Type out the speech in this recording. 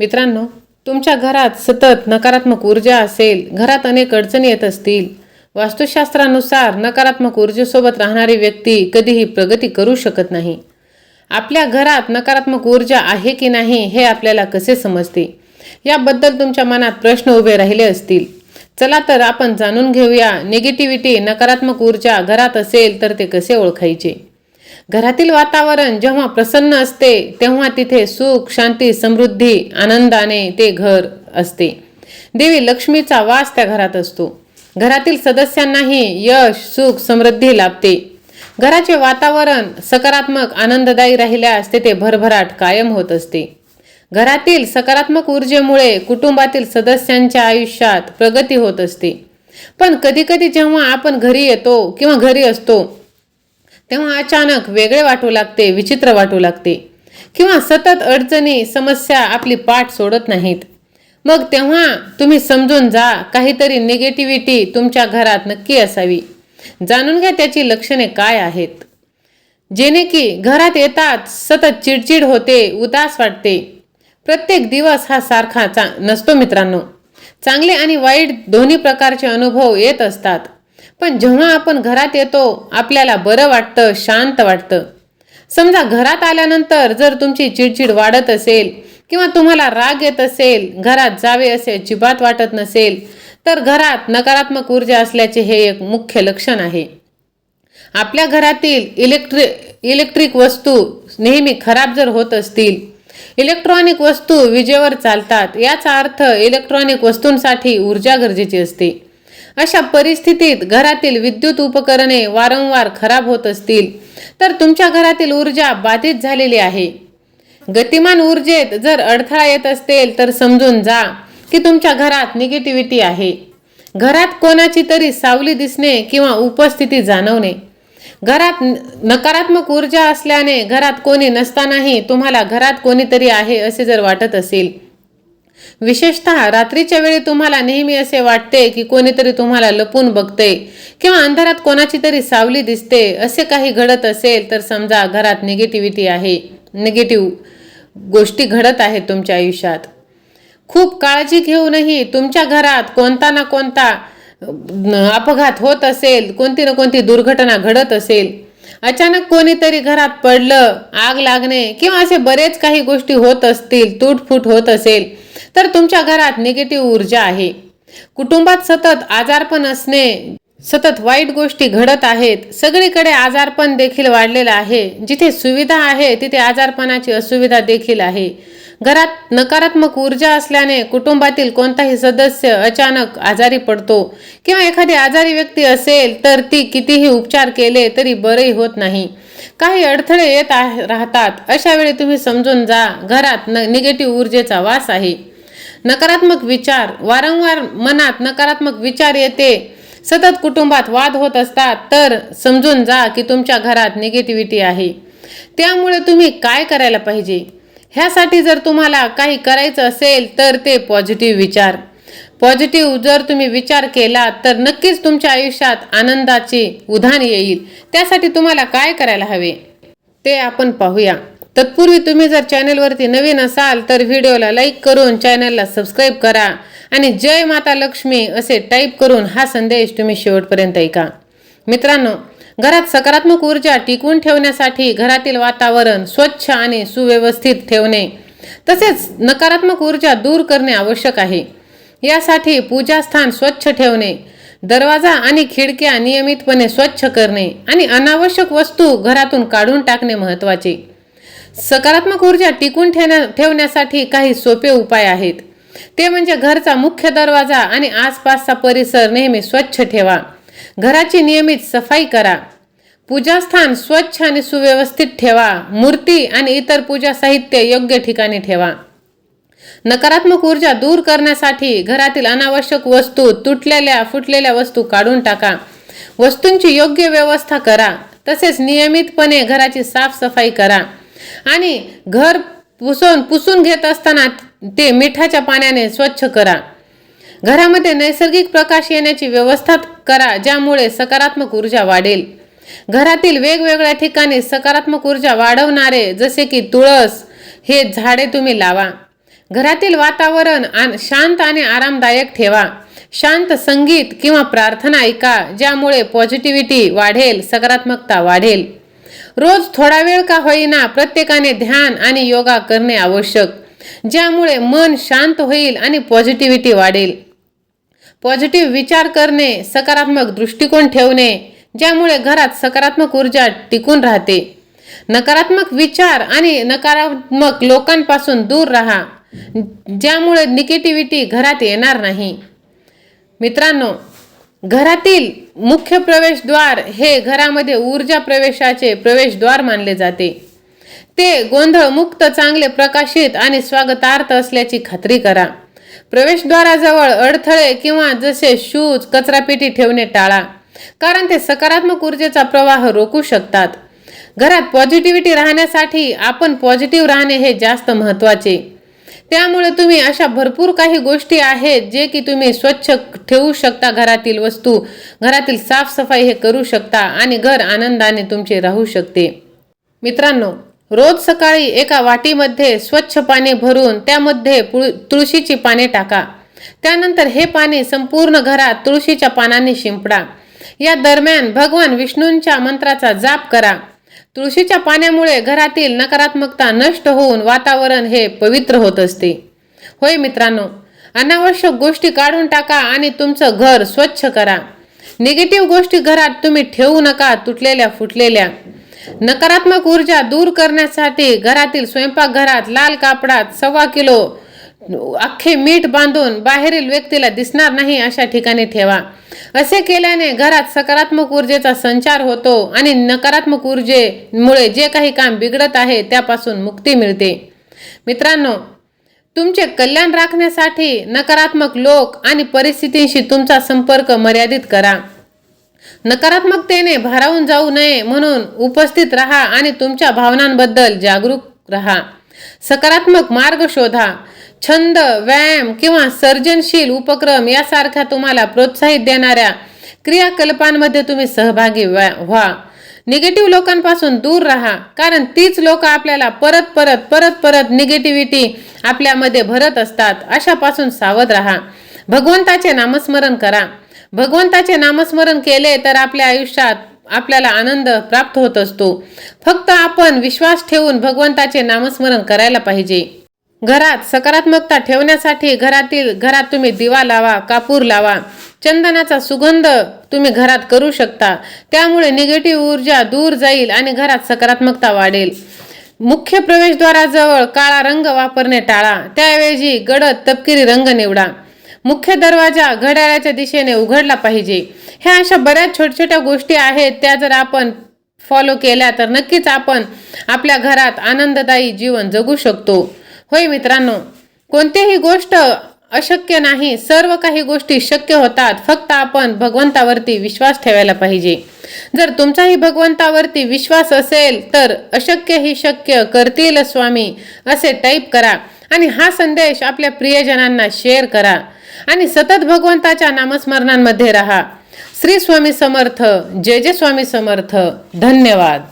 मित्रांनो तुमच्या घरात सतत नकारात्मक ऊर्जा असेल घरात अनेक अडचणी येत असतील. वास्तुशास्त्रानुसार नकारात्मक ऊर्जेसोबत राहणारी व्यक्ती कधीही प्रगती करू शकत नाही. आपल्या घरात नकारात्मक ऊर्जा आहे की नाही हे आपल्याला कसे समजते? याबद्दल तुमच्या मनात प्रश्न उभे राहिले असतील. चला तर आपण जाणून घेऊया निगेटिव्हिटी नकारात्मक ऊर्जा घरात असेल तर ते कसे ओळखायचे? घरातील वातावरण जेव्हा प्रसन्न असते तेव्हा तिथे सुख शांती समृद्धी आनंदाने ते घर असते. देवी लक्ष्मीचा वास त्या घरात असतो. घरातील सदस्यांनाही यश सुख समृद्धी लाभते. घराचे वातावरण सकारात्मक आनंददायी राहिल्यास तेथे भरभराट कायम होत असते. घरातील सकारात्मक ऊर्जेमुळे कुटुंबातील सदस्यांच्या आयुष्यात प्रगती होत असते. पण कधीकधी जेव्हा आपण घरी येतो किंवा घरी असतो तेव्हा अचानक वेगळे वाटू लागते विचित्र वाटू लागते. किंवा सतत अडचणी समस्या आपली पाठ सोडत नाहीत. मग तेव्हा तुम्ही समजून जा काहीतरी निगेटिव्हिटी तुमच्या घरात नक्की असावी. जाणून घ्या त्याची लक्षणे काय आहेत. जेणे की घरात येतात सतत चिडचिड होते उदास वाटते. प्रत्येक दिवस हा सारखा चा नसतो मित्रांनो. चांगले आणि वाईट दोन्ही प्रकारचे अनुभव येत असतात. पण जेव्हा आपण घरात येतो आपल्याला बरं वाटतं शांत वाटतं. समजा घरात आल्यानंतर जर तुमची चिडचिड वाढत असेल किंवा तुम्हाला राग येत असेल घरात जावे असे अजिबात वाटत नसेल तर घरात नकारात्मक ऊर्जा असल्याचे हे एक मुख्य लक्षण आहे. आपल्या घरातील इलेक्ट्रि इलेक्ट्रिक वस्तू नेहमी खराब जर होत असतील इलेक्ट्रॉनिक वस्तू विजेवर चालतात याचा अर्थ इलेक्ट्रॉनिक वस्तूंसाठी ऊर्जा गरजेची असते. अशा परिस्थितीत घरातील विद्युत उपकरणे वारंवार खराब होत असतील तर तुमच्या घरातील ऊर्जा बाधित झालेली आहे. गतिमान ऊर्जेत जर अडथळा येत असेल तर समजून जा की तुमच्या घरात निगेटिव्हिटी आहे. घरात कोणाची तरी सावली दिसणे किंवा उपस्थिती जाणवणे. घरात नकारात्मक ऊर्जा असल्याने घरात कोणी नसतानाही तुम्हाला घरात कोणीतरी आहे असे जर वाटत असेल विशेषतः रात्रीच्या वेळी तुम्हाला नेहमी असे वाटते की कोणीतरी तुम्हाला लपून बघते किंवा अंधारात कोणाची तरी सावली दिसते असे काही घडत असेल तर समजा घरात निगेटिव्हिटी आहे. निगेटिव्ह गोष्टी घडत आहेत तुमच्या आयुष्यात. खूप काळजी घेऊनही तुमच्या घरात कोणता ना कोणता अपघात होत असेल कोणती ना कोणती दुर्घटना घडत असेल अचानक कोणीतरी घरात पडलं आग लागणे किंवा असे बरेच काही गोष्टी होत असतील तूटफूट होत असेल तर तुमच्या घरात निगेटिव्ह ऊर्जा आहे. कुटुंबात सतत आजारपण असणे सतत वाईट गोष्टी घडत आहेत. सगळीकडे आजारपण देखील वाढलेलं आहे. जिथे सुविधा आहे तिथे आजारपणाची असुविधा देखील आहे. घरात नकारात्मक ऊर्जा असल्याने कुटुंबातील कोणताही सदस्य अचानक आजारी पडतो. किंवा एखादी आजारी व्यक्ती असेल तर ती कितीही उपचार केले तरी बरंही होत नाही. काही अडथळे येत राहतात. अशा वेळी तुम्ही समजून जा घरात न निगेटिव्ह ऊर्जेचा वास आहे. नकारात्मक विचार वारंवार मनात नकारात्मक विचार येते. सतत कुटुंबात वाद होत असतात तर समजून जा की तुमच्या घरात निगेटिव्हिटी आहे. त्यामुळे तुम्ही काय करायला पाहिजे? ह्यासाठी जर तुम्हाला काही करायचं असेल तर ते पॉझिटिव्ह विचार. पॉझिटिव्ह जर तुम्ही विचार केला तर नक्कीच तुमच्या आयुष्यात आनंदाचे उधाण येईल. त्यासाठी तुम्हाला काय करायला हवे? ते आपण पाहूया. तत्पूर्वी तुम्ही जर चॅनलवरती नवीन असाल तर व्हिडिओला लाईक करून चॅनलला सबस्क्राईब करा आणि जय माता लक्ष्मी असे टाईप करून हा संदेश तुम्ही शेवटपर्यंत ऐका. मित्रांनो घरात सकारात्मक ऊर्जा टिकवून ठेवण्यासाठी घरातील वातावरण स्वच्छ आणि सुव्यवस्थित ठेवणे तसेच नकारात्मक ऊर्जा दूर करणे आवश्यक आहे. यासाठी पूजास्थान स्वच्छ ठेवणे दरवाजा आणि खिडक्या नियमितपणे स्वच्छ करणे आणि अनावश्यक वस्तू घरातून काढून टाकणे महत्त्वाचे. सकारात्मक ऊर्जा टिकून ठेवण्या ठेवण्यासाठी काही सोपे उपाय आहेत. ते म्हणजे घरचा मुख्य दरवाजा आणि आसपासचा परिसर नेहमी स्वच्छ ठेवा. घराची नियमित सफाई करा. पूजास्थान स्वच्छ आणि सुव्यवस्थित ठेवा. मूर्ती आणि इतर पूजा साहित्य योग्य ठिकाणी ठेवा. नकारात्मक ऊर्जा दूर करण्यासाठी घरातील अनावश्यक वस्तू तुटलेल्या फुटलेल्या वस्तू काढून टाका. वस्तूंची योग्य व्यवस्था करा. तसेच नियमितपणे घराची साफसफाई करा. आणि घर पुसून पुसून घेत असताना ते मिठाच्या पाण्याने स्वच्छ करा. घरामध्ये नैसर्गिक प्रकाश येण्याची व्यवस्था करा ज्यामुळे सकारात्मक ऊर्जा वाढेल. घरातील वेगवेगळ्या ठिकाणी सकारात्मक ऊर्जा वाढवणारे जसे की तुळस हे झाडे तुम्ही लावा. घरातील वातावरण आन- शांत आणि आरामदायक ठेवा. शांत संगीत किंवा प्रार्थना ऐका ज्यामुळे पॉझिटिव्हिटी वाढेल सकारात्मकता वाढेल. रोज थोडा वेळ का होईना प्रत्येकाने ध्यान आणि योगा करणे आवश्यक ज्यामुळे मन शांत होईल आणि पॉझिटिव्हिटी वाढेल. पॉझिटिव्ह विचार करणे सकारात्मक दृष्टिकोन ठेवणे ज्यामुळे घरात सकारात्मक ऊर्जा टिकून राहते. नकारात्मक विचार आणि नकारात्मक लोकांपासून दूर राहा ज्यामुळे निगेटिव्हिटी घरात येणार नाही. मित्रांनो घरातील मुख्य प्रवेशद्वार हे घरामध्ये ऊर्जा प्रवेशाचे प्रवेशद्वार मानले जाते. ते गोंधळ मुक्त चांगले प्रकाशित आणि स्वागतार्थ असल्याची खात्री करा. प्रवेशद्वाराजवळ अडथळे किंवा जसे शूज कचरापेटी ठेवणे टाळा कारण ते सकारात्मक ऊर्जेचा प्रवाह रोखू शकतात. घरात पॉझिटिव्हिटी राहण्यासाठी आपण पॉझिटिव्ह राहणे हे जास्त महत्त्वाचे. त्यामुळे तुम्ही अशा भरपूर काही गोष्टी आहेत जे की तुम्ही स्वच्छ ठेवू शकता घरातील वस्तू घरातील साफसफाई हे करू शकता आणि घर आनंदाने तुमचे राहू शकते. मित्रांनो रोज सकाळी एका वाटीमध्ये स्वच्छ पाणी भरून त्यामध्ये तुळशीची पाने टाका. त्यानंतर हे पाणी संपूर्ण घरात तुळशीच्या पानांनी शिंपडा. या दरम्यान भगवान विष्णूंच्या मंत्राचा जाप करा. तुळशीच्या पाण्यामुळे घरातील नकारात्मकता नष्ट होऊन वातावरण हे पवित्र होत असते. होय मित्रांनो अनावश्यक गोष्टी काढून टाका आणि तुमचं घर स्वच्छ करा. निगेटिव्ह गोष्टी घरात तुम्ही ठेवू नका तुटलेल्या फुटलेल्या. नकारात्मक ऊर्जा दूर करण्यासाठी घरातील स्वयंपाकघरात लाल कापडात सव्वा किलो अख्खे मीठ बांधून बाहेरील व्यक्तीला दिसणार नाही अशा ठिकाणी ठेवा. असे केल्याने घरात सकारात्मक ऊर्जेचा संचार होतो आणि नकारात्मक ऊर्जेमुळे जे काही काम बिघडत आहे त्यापासून मुक्ती मिळते. मित्रांनो तुमचे कल्याण राखण्यासाठी नकारात्मक लोक आणि परिस्थितींशी तुमचा संपर्क मर्यादित करा. नकारात्मकतेने भारावून जाऊ नये म्हणून उपस्थित राहा आणि तुमच्या भावनांबद्दल जागरूक राहा. सकारात्मक मार्ग शोधा. छंद व्यायाम किंवा सर्जनशील उपक्रम यासारख्या तुम्हाला प्रोत्साहित देणाऱ्या क्रियाकल्पांमध्ये तुम्ही सहभागी व्हा व्हा. निगेटिव्ह लोकांपासून दूर राहा. कारण तीच लोक आपल्याला परत परत परत परत निगेटिव्हिटी आपल्यामध्ये भरत असतात. अशापासून सावध राहा. भगवंताचे नामस्मरण करा. भगवंताचे नामस्मरण केले तर आपल्या आयुष्यात आपल्याला आनंद प्राप्त होत असतो. फक्त आपण विश्वास ठेवून भगवंताचे नामस्मरण करायला पाहिजे. घरात सकारात्मकता ठेवण्यासाठी घरातील घरात तुम्ही दिवा लावा कापूर लावा. चंदनाचा सुगंध तुम्ही घरात करू शकता. त्यामुळे निगेटिव्ह ऊर्जा दूर जाईल आणि घरात सकारात्मकता वाढेल. मुख्य प्रवेशद्वाराजवळ काळा रंग वापरणे टाळा. त्याऐवजी गडद तपकिरी रंग निवडा. मुख्य दरवाजा घड्याळाच्या दिशेने उघडला पाहिजे. ह्या अशा बऱ्याच छोट्या छोट्या गोष्टी आहेत त्या जर आपण फॉलो केल्या तर नक्कीच आपण आपल्या घरात आनंददायी जीवन जगू शकतो. होय मित्रांनो कोणतीही गोष्ट अशक्य नाही. सर्व काही गोष्टी शक्य होतात. फक्त आपण भगवंतावरती विश्वास ठेवायला पाहिजे. जर तुमचाही भगवंतावरती विश्वास असेल तर अशक्य ही शक्य करतील स्वामी असे टाईप करा. आणि हा संदेश आपल्या प्रियजनांना शेअर करा. आणि सतत भगवंताच्या नामस्मरणांमध्ये राहा. श्री स्वामी समर्थ जय जय स्वामी समर्थ. धन्यवाद.